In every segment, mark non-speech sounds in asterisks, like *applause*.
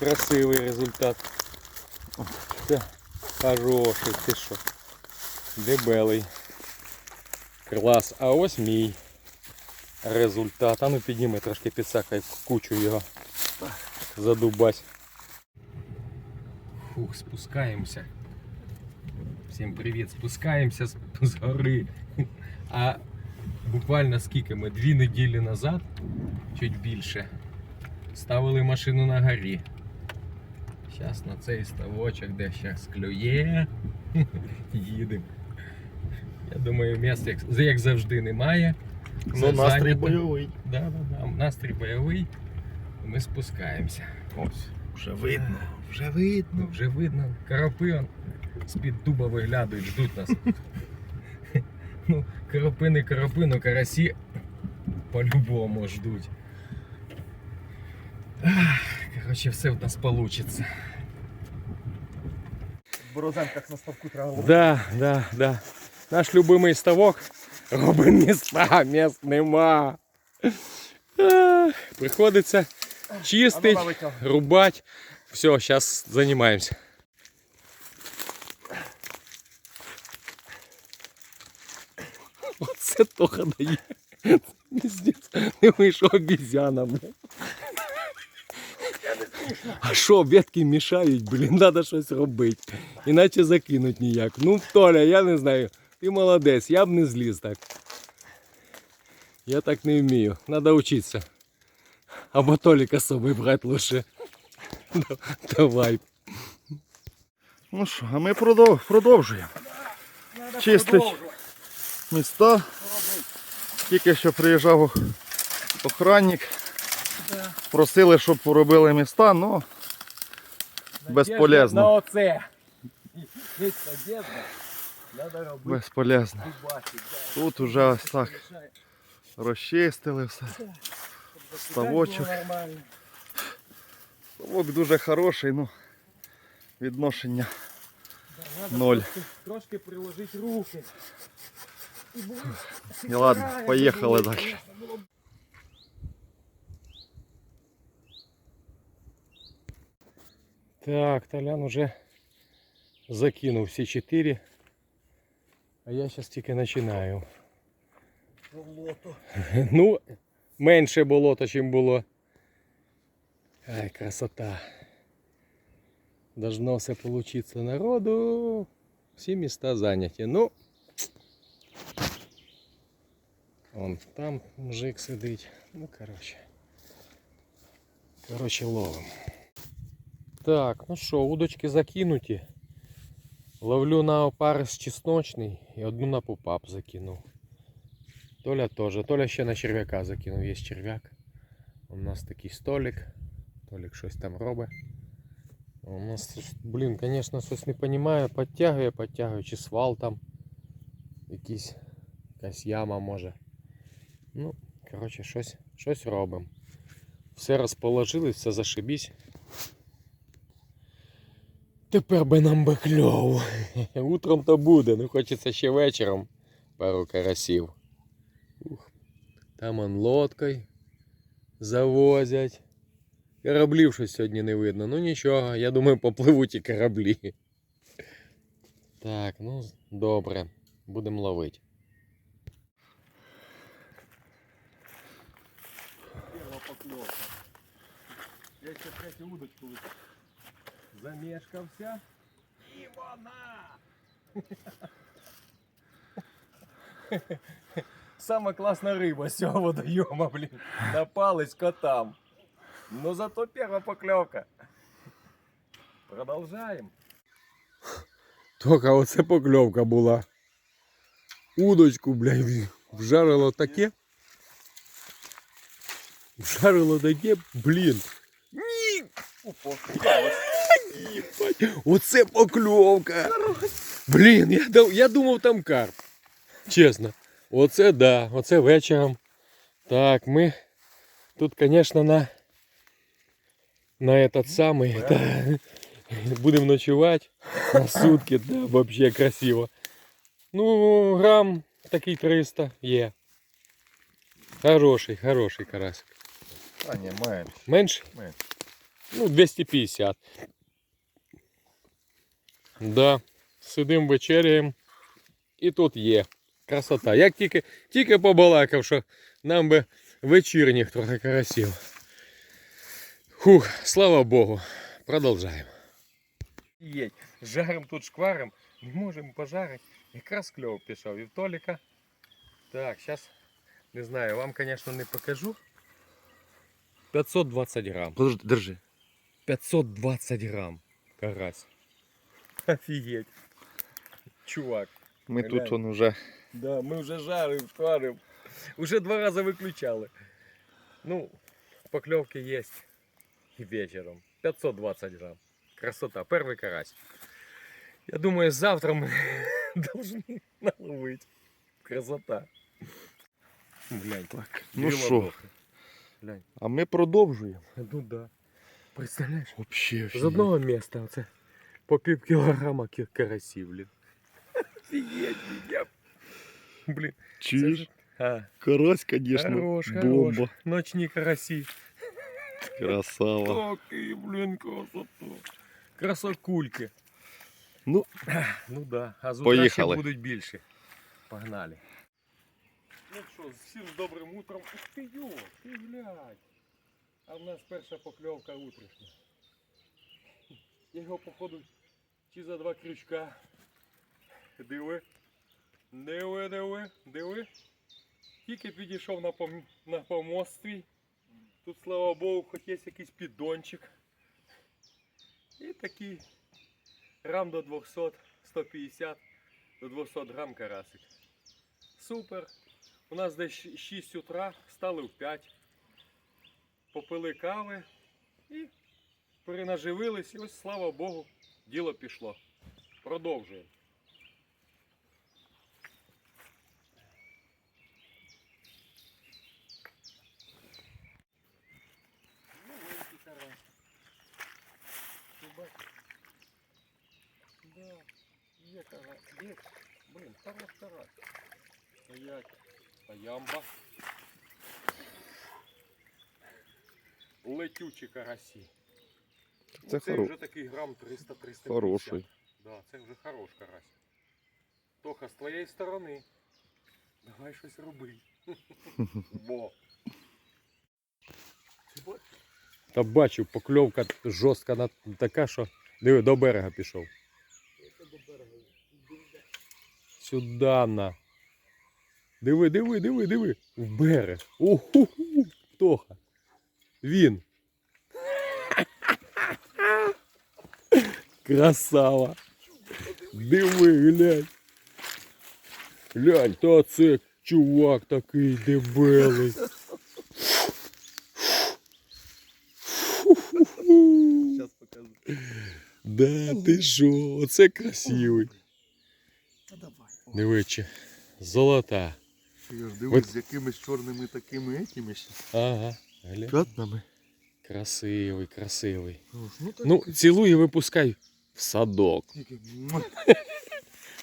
красивий результат. Це хороший, ти що? Дебелий. Клас. А ось мій результат. А ну підніми трошки підсакай кучу його. Задубась. Фух, спускаємося. Всім привіт, спускаємося з, з гори. А буквально скільки ми? Дві неділі назад, чуть більше, ставили машину на горі. Зараз на цей ставочок, де зараз клює, *laughs* їдемо. Я думаю, місць як, як завжди немає. Ну, настрій бойовий. Да, да, да. Настрій бойовий. Ми спускаємося. Ось, вже видно, вже Ну, видно. вже видно, карапи з-під дуба виглядають, ждуть нас. *laughs* Ну, карапи не карапи, но карасі по-любому ждуть. Ах, Коротше, все в нас получится. В Борозенках на ставку треба було. Да, да, да. Наш любимий ставок робить міста, міст нема. Ах, Приходиться чистить, А ну, на витяг. рубать. Все, зараз займаємося. Оце Тоха дає. Це Піздець. Не вийшов обізяна, блядь. А що, ветки мішають, блін, треба щось робити. Іначе закинуть ніяк. Ну, Толя, я не знаю. Ти молодець, я б не зліз так. Я так не вмію. Надо вчитися. Або Толіка з собою брати лучше. Давай. Ну що, а ми продов- продовжуємо. Чистить міста. Тільки що приїжджав охранник. Просили, щоб поробили міста, але безполезно. На оце. Безполезно. Тут уже ось так розчистили все. Ставочок. Ставок дуже хороший, ну відношення ноль. Трошки приложити руки. Ладно, поїхали далі. Так, Толян уже закинув всі чотири. А я зараз тільки починаю. Ну, менше болото, чим було. Ай, красота. Должно все получиться народу. Всі міста зайняті. Ну. Вон там мужик сидить. Ну, коротше. Коротше, ловим. Так, ну що, удочки закинуті. Ловлю на опарис чесночний і одну на пупап закинув. Толя теж. Толя ще на черв'яка закинув, є черв'як. У нас такий столик. Толік щось там робить. У нас, блін, звісно, щось не розумію. Підтягує, підтягує, чи свал там. Якийсь, якась яма може. Ну, коротше, щось, щось робимо. Все розположилось, все зашибісь. Тепер би нам би кльово. *laughs* Утром то буде, ну хочеться ще вечором пару карасів. Ух. Там он лодкою завозять. Кораблів щось сьогодні не видно. Ну нічого, я думаю, попливуть і кораблі. *laughs* Так, ну добре. Будемо ловити. Я ще третю удочку замешкався. І вона! Сама класна риба з цього водойома, блін. Напались котам. Ну зато перша покльовка. Продовжаємо. Тільки оце покльовка була. Удочку, блядь, вжарило таке. Вжарило таке, блін. Ні! Єбать, Оце покльовка. Блін, я, дав- я думав там карп. Чесно. Оце да, оце вечором. Так, ми тут, звісно, на, на этот самий. Да, будемо ночувати на сутки, да, взагалі красиво. Ну, грам такий 300 є. Хороший, хороший карасик. А ні, менше. Менше? менше. Ну, 250. Да. Сидим вечеряємо. І тут є. Красота. Як тільки, тільки побалакав, що нам би вечірніх трохи карасів. Хух, слава Богу. Продовжаємо. Є. Жарим тут шкварим. Не можемо пожарити. Якраз кльов пішов. І в Толіка. Так, зараз, не знаю, вам, звісно, не покажу. 520 грам. Подожди, держи. 520 грам. Карась. Офігеть. Чувак. Ми Глянь. тут он уже. Да, ми вже жарим, шкварим. Уже два рази виключали. Ну, покльовки є. І вечором. 520 грам. Красота. Перший карась. Я думаю, завтра ми *laughs* должны наловить. Красота. Глянь. Так. Ну дві що, ладохи. Глянь. а ми продовжуємо. Ну да. Представляєш? Вообще. З одного міста оце по пів кілограма кі- карасів, блін. Офігеть, я... Блін. це Чуєш? ж- А, Карась, конечно, хорош, хорош. бомба. Ночні карасі. Красава. Такий, блін, красота. Красокульки. Ну. Ну да. А з утра Поїхали. ще будуть більше. Погнали. Ну що, всім з добрим утром. Ух ти йо, ти глянь. А в нас перша покльовка утрішня. Я його походу чи за два крючка. Диви. Диви, диви, диви. Тільки підійшов на, пом... на помост свій. Тут, слава Богу, хоч є якийсь піддончик. І такий грам до 200, 150 до 200 грам карасик. Супер. У нас десь 6 утра, стали в 5. Попили кави і перенаживились. І ось, слава Богу, діло пішло. Продовжуємо. Маленький карась. Ти бачиш? Да, є карась. Є. Блин, хорош карась. Стоять. Стоямба. Летючі карасі. Це Цей хоро- вже такий грам 300-350. Хороший. Да, це вже хорош карась. Тоха, з твоєї сторони. Давай щось роби. *laughs* Бо. Та бачу, покльовка жорстка така, що. Диви, до берега пішов. Сюда на. Диви, диви, диви, диви. В берег. Уху, Тоха. Він. Красава. Диви, глянь. Глянь, та це чувак такий дебелий. Зараз покажу. Да, ти що, оце красивий. Та давай. Диви, чи золота. Дивись, з якимись чорними такими етіми ще. Ага, глянь. П'ятнами. Красивий, красивий. Ну, так. Ну, цілуй і випускай в садок. Тільки, муа.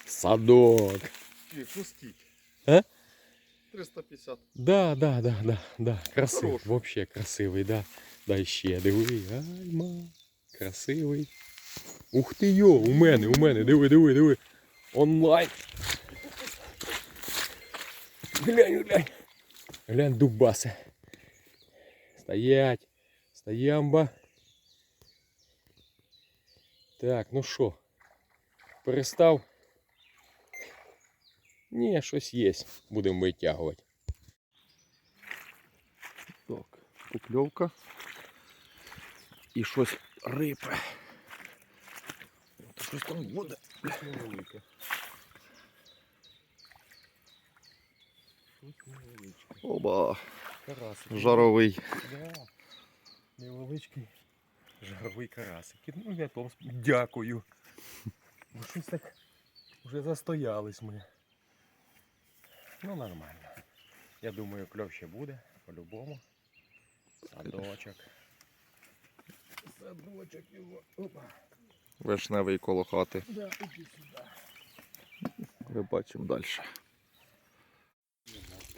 В садок. Ні, Що скільки? А? 350. Да, да, да, да, да. Красивий. Хороший. Вообще красивий, да. Дай ще, диви. Альма. Красивий. Ух ти йо, у мене, у мене, диви, диви, диви. Онлайн. Глянь, глянь. Глянь, дубаси. Стоять. Стоямба. Так, ну що? Перестав? Ні, щось є. Будемо витягувати. Так, покльовка. І щось рипе. Та Щось там буде. невелике. Щось невеличке. Оба. Карасик. Жаровий. Да. Невеличкий жаровий карасик. Ну, я том дякую. Бо щось так вже застоялись ми. Ну, нормально. Я думаю, кльов ще буде, по-любому. Садочок. Садочок його. Опа. Вишневий коло хати. Да, іди сюди. Ми бачимо далі.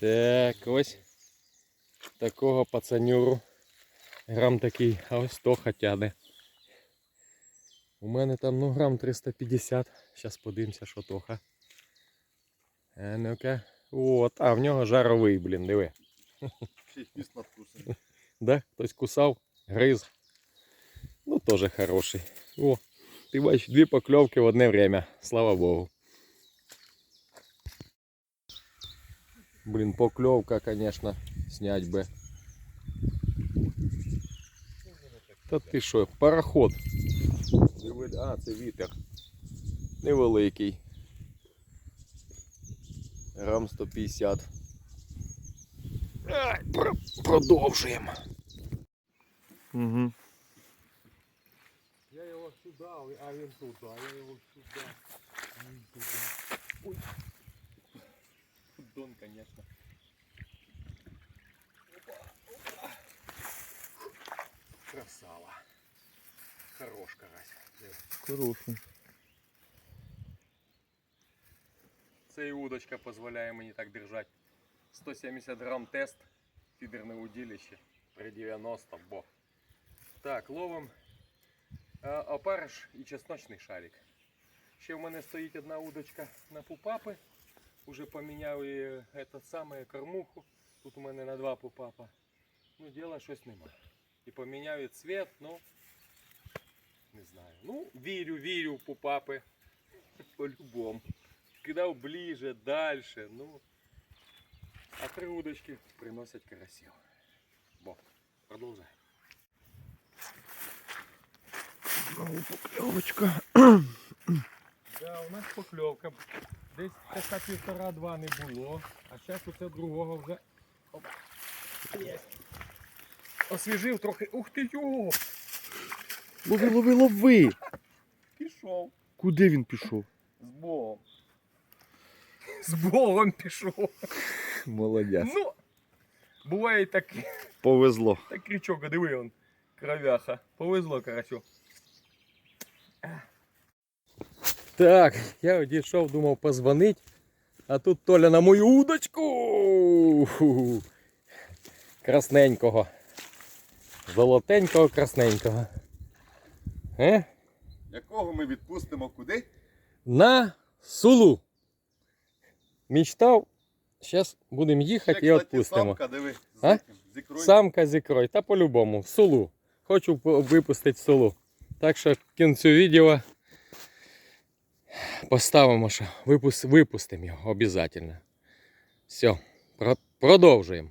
Так, ось такого пацанюру грам такий, а ось Тоха тяне. У мене там ну грам 350. Зараз подивимося, що Тоха. А ну-ка. О, та в нього жаровий, блін, диви. Да? Хтось кусав, гриз. Ну, теж хороший. О, ти бачиш, дві покльовки в одне время. Слава Богу. Блін, покльовка, конечно, снять би. Та ти що, пароход. Диви- А, це вітер. Невеликий. Грам 150. Ай, про- продовжуємо. Угу. Я його сюди, а він туди, я його сюди, а він туди. Ой. Дон, конечно. Хорош карась. Хороший. Це і удочка дозволяє мені так держати. 170 грам тест, фідерне удилище при 90, бо. Так, ловим а, опариш і чесночний шарик. Ще в мене стоїть одна удочка на пупапи. Уже поміняв і этот самий кормуху. Тут у мене на два пупапа. Ну, діла щось нема. І поміняв і цвет, ну не знаю. Ну, вірю, вірю в пупапи. *laughs* По-любому. Кидав ближе, дальше, ну. А три удочки приносять карасів. Бо, продовжай. Знову покльовочка. Да, у нас покльовка. Десь така півтора-два не було, а зараз оце другого вже. Оп. Є. Освіжив трохи. Ух ти його! Лови, лови, лови! Пішов. Куди він пішов? З Богом. З Богом пішов. Молодець. Ну, буває і таке. Повезло. Та крючок, а диви он. Кровяха. Повезло карасю. Так, я одійшов, думав позвонить. А тут Толя на мою удочку. Красненького. Золотенького, красненького. Е? Якого ми відпустимо куди? На сулу. Мечтав. Зараз будемо їхати і відпустимо. самка, диви, з А? цим, з ікрою. Самка з ікрою, та по-любому, в сулу. Хочу випустити в сулу. Так що в кінцю відео поставимо, що випус, випустимо його обов'язково. Все, про, продовжуємо.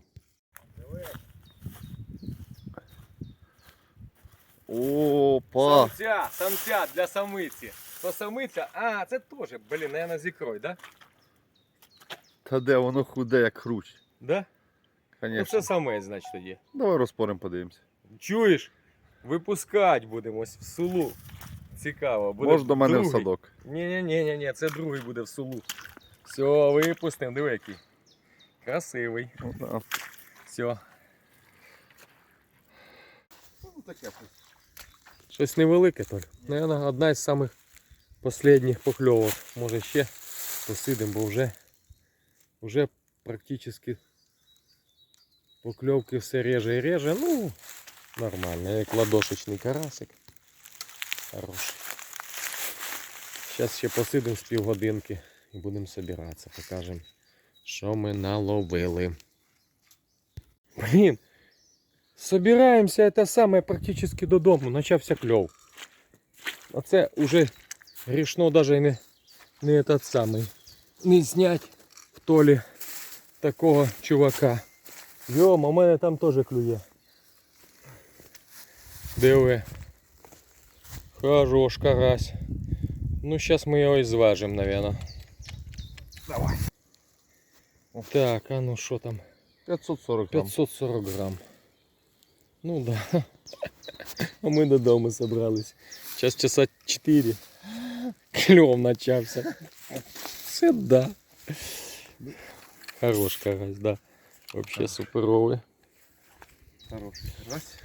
Опа! Самця, самця для самиці. То самиця, а, це теж, блін, наверное, з ікрою, да? Та де воно худе, як хрущ. Да? Ну Конечно. це самець, значить тоді. Давай розпоримо, подивимося. Чуєш? Випускать будемо ось в сулу. Цікаво. Буде Може до мене в другий. садок. Ні, ні, ні, ні, ні, це другий буде в сулу. Все, випустимо, диви який. Красивий. Ну, да. Все. Ну, таке. Щось невелике, Толь. Наверно, одна із самих останніх покльовок. Може ще посидимо, бо вже, вже практично покльовки все реже і реже. Ну, нормально, як ладошечний карасик. Хороший. Зараз ще посидимо з півгодинки і будемо збиратися. Покажемо, що ми наловили. Блін, Собираемся это самое практически додому. Начався кльов. Оце уже грішно даже не, не этот самий. Не знять в толі такого чувака. Йома, у мене там теж клює. Диви. Хорош карась. Ну, сейчас мы его и зважим, наверное. Давай. Так, а ну що там? 540 грам. 540 грам. Ну да. А ми додому собрались. Сейчас часа 4. Кльов начався. Це да. Хорош карась, да. Вообще суперовий. Хороший карась.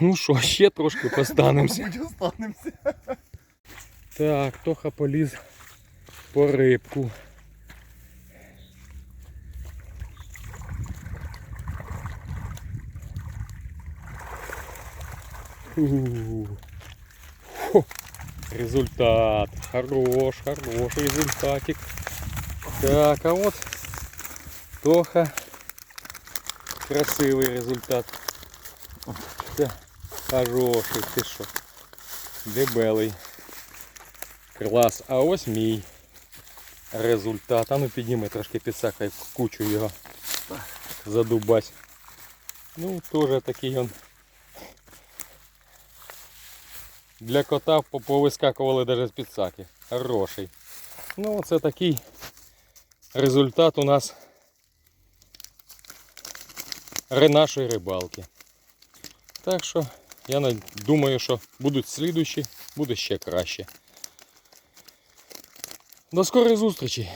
Ну що, ще трошки постанемося. Так, Тоха поліз по рибку. Фу. Фу. Результат. Хорош, хорош результатик. Так, а вот Тоха. Красивий результат. Це хороший, ти що? Дебелий. Клас. А ось мій результат. А ну підніми трошки підсахай в кучу його. Задубась. Ну, теж такий он. Для кота повискакували навіть з підсаки. Хороший. Ну, це такий результат у нас нашої рибалки. Так що я думаю, що будуть слідущі, буде ще краще. До скорої зустрічі!